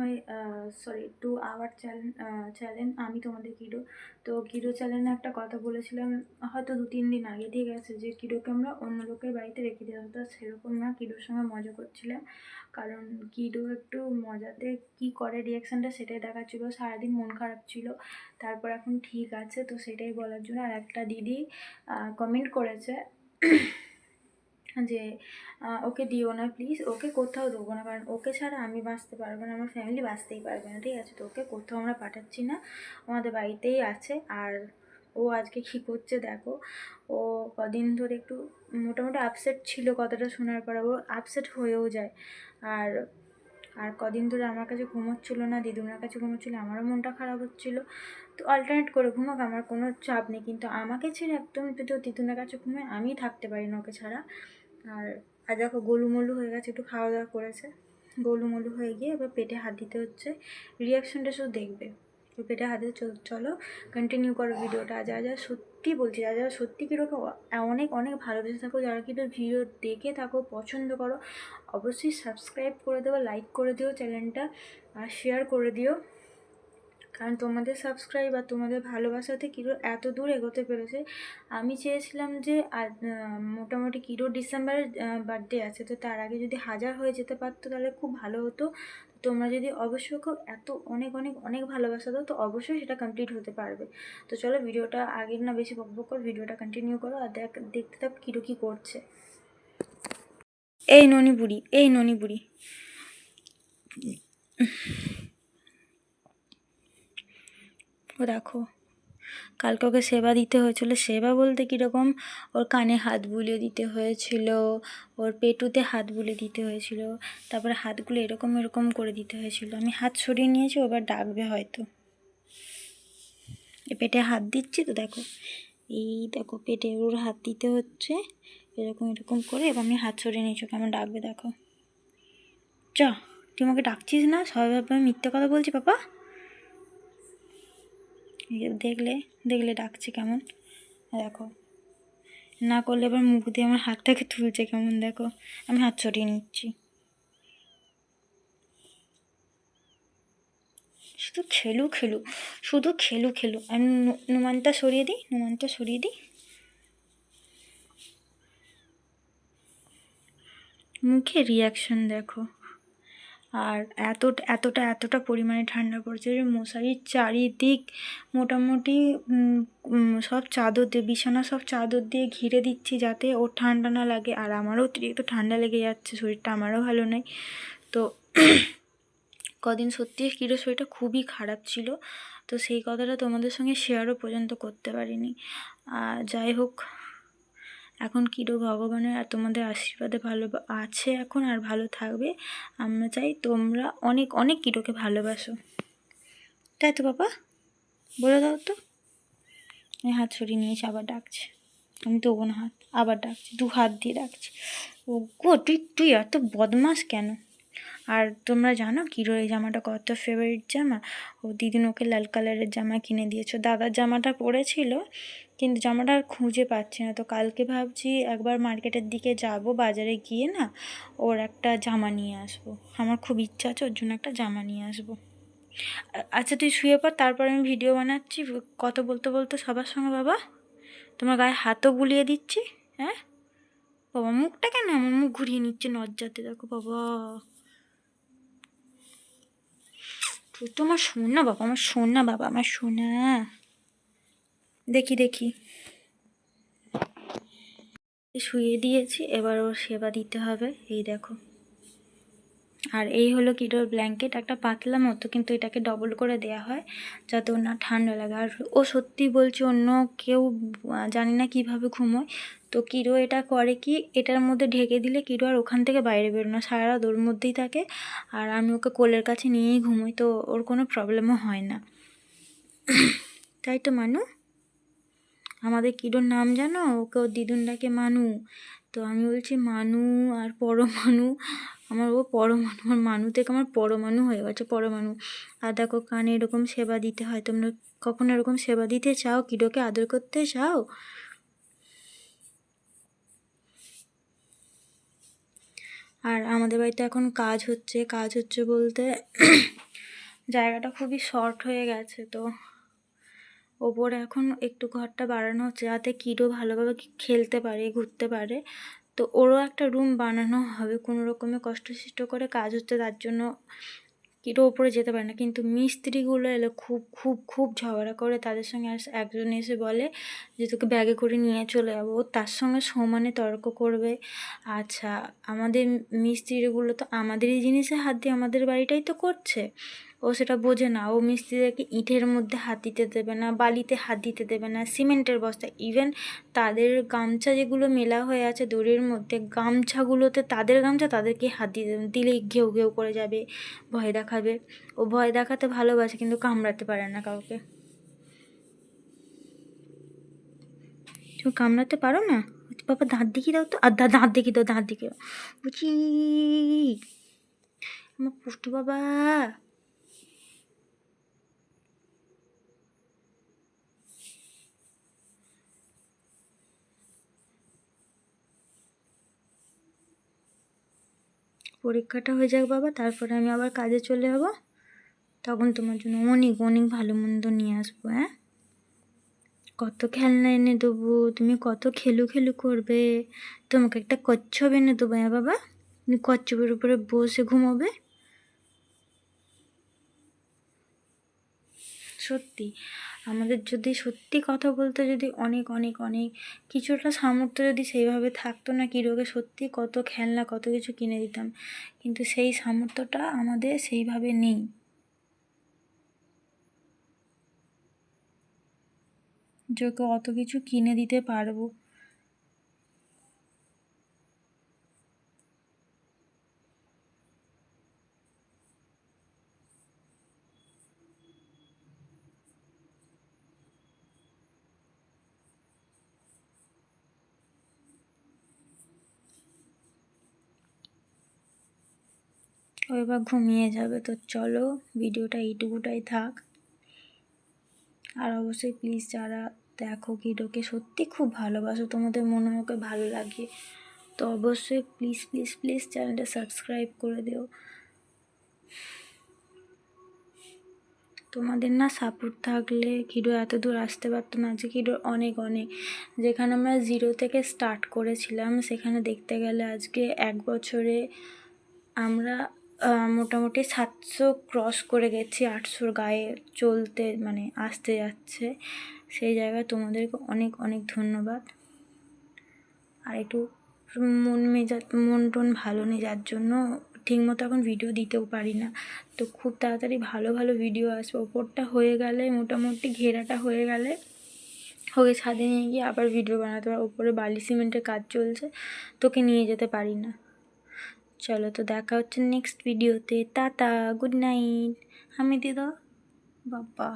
My sorry to our channel channel আমি তোমাদের kiddo. তো কিডো চ্যানেলে একটা কথা বলেছিলাম, হয়তো দু তিন দিন আগে, ঠিক আছে? যে কিডোকে আমরা অন্য লোকের বাড়িতে রেখে দিলাম। তো সেরকম না, কিডোর সঙ্গে মজা করছিলাম। কারণ কিডো একটু মজাতে কি করে রিয়াকশানটা সেটাই দেখাচ্ছিল। সারাদিন মন খারাপ ছিল। তারপর এখন ঠিক আছে, তো সেটাই বলার জন্য আর একটা দিদি কমেন্ট করেছে। যে ওকে দিও না প্লিজ ওকে কোথাও দেবো না। কারণ ওকে ছাড়া আমি বাঁচতে পারব না, আমার ফ্যামিলি বাঁচতেই পারবে না, ঠিক আছে? তো ওকে কোথাও আমরা পাঠাচ্ছি না, আমাদের বাড়িতেই আছে। আর ও আজকে কী করছে দেখো, ও কদিন ধরে একটু মোটামুটি আপসেট ছিল কথাটা শোনার পর, ও আপসেট হয়েও যায়। আর আর কদিন ধরে আমার কাছে ঘুমোচ্ছিল না দিদুনার কাছে ঘুমোচ্ছিল, আমারও মনটা খারাপ হচ্ছিল। তো অল্টারনেট করে ঘুমাক, আমার কোনো চাপ নেই। কিন্তু আমাকে ছেড়ে একদম যদি ও দিদুনার কাছে ঘুমায় আমি থাকতে পারি না ওকে ছাড়া। আর আর দেখো গোলুমলু হয়ে গেছে, একটু খাওয়া দাওয়া করেছে। গোলুমলু হয়ে গিয়ে এবার পেটে হাত দিতে হচ্ছে। রিয়াকশনটা শুধু দেখবে। পেটে হাত দিয়ে চল- চলো কন্টিনিউ করো ভিডিওটা যা যা সত্যি বলছি যা যা সত্যি কীরকম অনেক অনেক ভালোবেসে থাকো, যারা কিন্তু ভিডিও দেখে থাকো, পছন্দ করো, অবশ্যই সাবস্ক্রাইব করে দেবো লাইক করে দিও চ্যানেলটা আর শেয়ার করে দিও। কারণ তোমাদের সাবস্ক্রাইব আর তোমাদের ভালোবাসাতে কিরো এত দূর এগোতে পেরেছে। আমি চেয়েছিলাম যে মোটামুটি কিরো ডিসেম্বরের বার্থডে আছে, তো তার আগে যদি হাজার হয়ে যেতে পারতো, তাহলে খুব ভালো হতো। তোমরা যদি অবশ্যই খুব এত অনেক অনেক অনেক ভালোবাসা দাও, তো অবশ্যই সেটা কমপ্লিট হতে পারবে। তো চলো ভিডিওটা আগের না বেশি বক বক কর ভিডিওটা কন্টিনিউ করো আর দেখ, দেখতে থাক কিরো কী করছে। এই ননি বুড়ি এই ননি বুড়ি ও দেখো, কালকে ওকে সেবা দিতে হয়েছিল। সেবা বলতে কীরকম? ওর কানে হাত বুলিয়ে দিতে হয়েছিল, ওর পেটুতে হাত বুলিয়ে দিতে হয়েছিল, তারপরে হাতগুলো এরকম এরকম করে দিতে হয়েছিল। আমি হাত সরিয়ে নিয়েছি, ও এবার ডাকবে হয়তো। এ পেটে হাত দিচ্ছি তো, দেখো। এই দেখো, পেটে ওর হাত দিতে হচ্ছে, এরকম এরকম করে এবার আমি হাত সরিয়ে নিয়েছি কেমন ডাকবে, দেখো। চ, তুই আমাকে ডাকছিস না? সবাই আমি মিথ্যে কথা বলছি, পাপা। দেখলে দেখলে ডাকছে কেমন? দেখো। না করলে এবার মুখ দিয়ে আমার হাতটাকে তুলছে কেমন, দেখো। আমি হাত ছড়িয়ে নিচ্ছি। শুধু খেলু খেলু। শুধু খেলু খেলু। আমি নুমানটা সরিয়ে দিই, নুমানটা সরিয়ে দিই। মুখে রিয়াকশন দেখো। আর এত, এতটা এতটা পরিমাণে ঠান্ডা পড়ছে যে মশারির চারিদিক মোটামুটি সব চাদর দিয়ে, বিছানা সব চাদর দিয়ে ঘিরে দিচ্ছি যাতে ওর ঠান্ডা না লাগে। আর আমারও অতিরিক্ত ঠান্ডা লেগে যাচ্ছে, শরীরটা আমারও ভালো নেই। তো কদিন সত্যি কিরো শরীরটা খুবই খারাপ ছিল, তো সেই কথাটা তোমাদের সঙ্গে শেয়ারও পর্যন্ত করতে পারিনি। যাই হোক এখন কিরো ভগবানের? আর তোমাদের আশীর্বাদে ভালো আছে এখন আর ভালো থাকবে? আমরা চাই তোমরা অনেক অনেক কিরোকে ভালোবাসো। তাই তো বাবা? বলে দাও তো। হাত সরিয়ে নিয়েছি আবার ডাকছে। আমি দেবো না, হাত আবার ডাকছি, দু হাত দিয়ে ডাকছি। ও গো তুই তুই এত বদমাস কেন? আর তোমরা জানো কিরো এই জামাটা? কত ফেভারিট জামা? ও, দিদিন ওকে লাল কালারের জামা কিনে দিয়েছ। দাদার জামাটা পরেছিল কিন্তু জামাটা আর খুঁজে পাচ্ছি না। তো কালকে ভাবছি একবার মার্কেটের দিকে যাব, বাজারে গিয়ে না ওর একটা জামা নিয়ে আসব। আমার খুব ইচ্ছা আছে ওর জন্য একটা জামা নিয়ে আসব। আচ্ছা তুই শুয়ে পর তারপর আমি ভিডিও বানাচ্ছি। কত বলতে বলতে সবার সঙ্গে বাবা, তোমার গায়ে হাতও বুলিয়ে দিচ্ছি হ্যাঁ? বাবা, মুখটা কেন আমার মুখ ঘুরিয়ে নিচ্ছে নজ্জাতে, দেখো বাবা। তুই তো আমার শোন না বাবা, আমার শোন না বাবা, আমার সোনা। দেখি দেখি। শুয়ে দিয়েছি, এবার ওর সেবা দিতে হবে, এই দেখো। আর এই হলো কিডোর ব্ল্যাঙ্কেট, একটা পাতলা মতো, কিন্তু এটাকে ডবল করে দেয়া হয়, যাতে ওর না ঠান্ডা লাগে। আর ও সত্যি বলছে, অন্য কেউ জানি না কীভাবে ঘুমোয়। তো কিরো এটা করে কি, এটার মধ্যে ঢেকে দিলে কিরো আর ওখান থেকে বাইরে বেরো না, সারা রাত ওর মধ্যেই থাকে। আর আমি ওকে কোলের কাছে নিয়েই ঘুমোই, তো ওর কোনো প্রবলেমও হয় না। তাই তো, মানু? আমাদের কিডোর নাম জানো? ওকে ওর দিদুন ডাকে মানু। তো আমি বলছি, মানু আর পরমাণু? আমার ও পরমাণু, আমার মানু থেকে আমার পরমাণু হয়ে গেছে, পরমাণু। আর দেখো, কানে এরকম সেবা দিতে হয়। তোমরা কখনো এরকম সেবা দিতে চাও? কিডোকে আদর করতে চাও? আর আমাদের বাড়িতে এখন কাজ হচ্ছে। কাজ হচ্ছে বলতে, জায়গাটা খুবই শর্ট হয়ে গেছে তো ওপরে এখন একটু ঘরটা বাড়ানো হচ্ছে যাতে কিরো ভালোভাবে খেলতে পারে, ঘুরতে পারে। তো ওরও একটা রুম বানানো হবে। কোনো রকমে কষ্ট করে কাজ হচ্ছে, তার জন্য কিরো ওপরে যেতে পারে না। কিন্তু মিস্ত্রিগুলো এলে খুব খুব খুব ঝগড়া করে। তাদের সঙ্গে আস- একজন এসে বলে যে, তোকে ব্যাগে করে নিয়ে চলে যাব। ও তার সঙ্গে সমানে তর্ক করবে। আচ্ছা আমাদের মিস্ত্রিগুলো তো আমাদেরই জিনিসে হাত দিয়ে আমাদের বাড়িটাই তো করছে। ও সেটা বোঝে না। ও মিস্ত্রিদেরকে ইটের মধ্যে হাত দিতে দেবে না, বালিতে হাত দিতে দেবে না, সিমেন্টের বস্তা। ইভেন তাদের গামছা যেগুলো মেলা হয়ে আছে দড়ির মধ্যে, গামছাগুলোতে তাদের গামছা তাদেরকে হাত দেবে দিলেই ঘেউ ঘেউ করে যাবে, ভয় দেখাবে। ও ভয় দেখাতে ভালোবাসে কিন্তু কামড়াতে পারে না কাউকে। তুমি কামড়াতে পারো না? বাবা, দাঁত দেখিয়ে দাও তো। আর দাঁত দেখিয়ে দাও, দাঁত দেখিয়ে দাও। বুঝি আমার পুষ্টু বাবা। পরীক্ষাটা হয়ে যাক বাবা, তারপরে আমি আবার কাজে চলে যাব। তখন তোমার জন্য অনেক অনেক ভালো মন্দ নিয়ে আসব হ্যাঁ? কত খেলনা এনে দেবো, তুমি কত খেলু খেলু করবে, তোমাকে একটা কচ্ছপ এনে দেবো হ্যাঁ বাবা? তুমি কচ্ছপের উপরে বসে ঘুমোবে। সত্যি। আমাদের যদি সত্যি কথা বলতে যদি অনেক অনেক অনেক কিছুটা সামর্থ্য যদি সেইভাবে থাকতো না কি রোগে সত্যি কত খেলনা, কত কিছু কিনে দিতাম, কিন্তু সেই সামর্থ্যটা আমাদের সেইভাবে নেই। যে অত কিছু কিনে দিতে পারব। ও এবার ঘুমিয়ে যাবে। তো চলো ভিডিওটা এইটুকুটাই থাক। আর অবশ্যই প্লিজ যারা দেখো কিডোকে সত্যি খুব ভালোবাসো, তোমাদের মনে ওকে ভালো লাগে, তো অবশ্যই প্লিজ প্লিজ প্লিজ চ্যানেলটা সাবস্ক্রাইব করে দিও। তোমাদের না সাপোর্ট থাকলে কিডো এত দূর আসতে পারতো না যে কিডোর অনেক অনেক। যেখানে আমরা জিরো থেকে স্টার্ট করেছিলাম, সেখানে দেখতে গেলে আজকে এক বছরে আমরা মোটামুটি সাতশো ক্রস করে গেছি, আটশোর গায়ে চলতে মানে আসতে যাচ্ছে। সেই জায়গায় তোমাদেরকে অনেক অনেক ধন্যবাদ। আর একটু মন মেজাজ, মন টন ভালো নেই, যার জন্য ঠিকমতো এখন ভিডিও দিতেও পারি না। তো খুব তাড়াতাড়ি ভালো ভালো ভিডিও আসবে। ওপরটা হয়ে গেলে, মোটামুটি ঘেরাটা হয়ে গেলে, ওকে ছাদে নিয়ে গিয়ে আবার ভিডিও বানাতে পারব ওপরে বালি সিমেন্টের কাজ চলছে, তোকে নিয়ে যেতে পারি না। চলো তো দেখা হচ্ছে নেক্সট ভিডিওতে টাটা গুড নাইট আমি দিদা বাবা।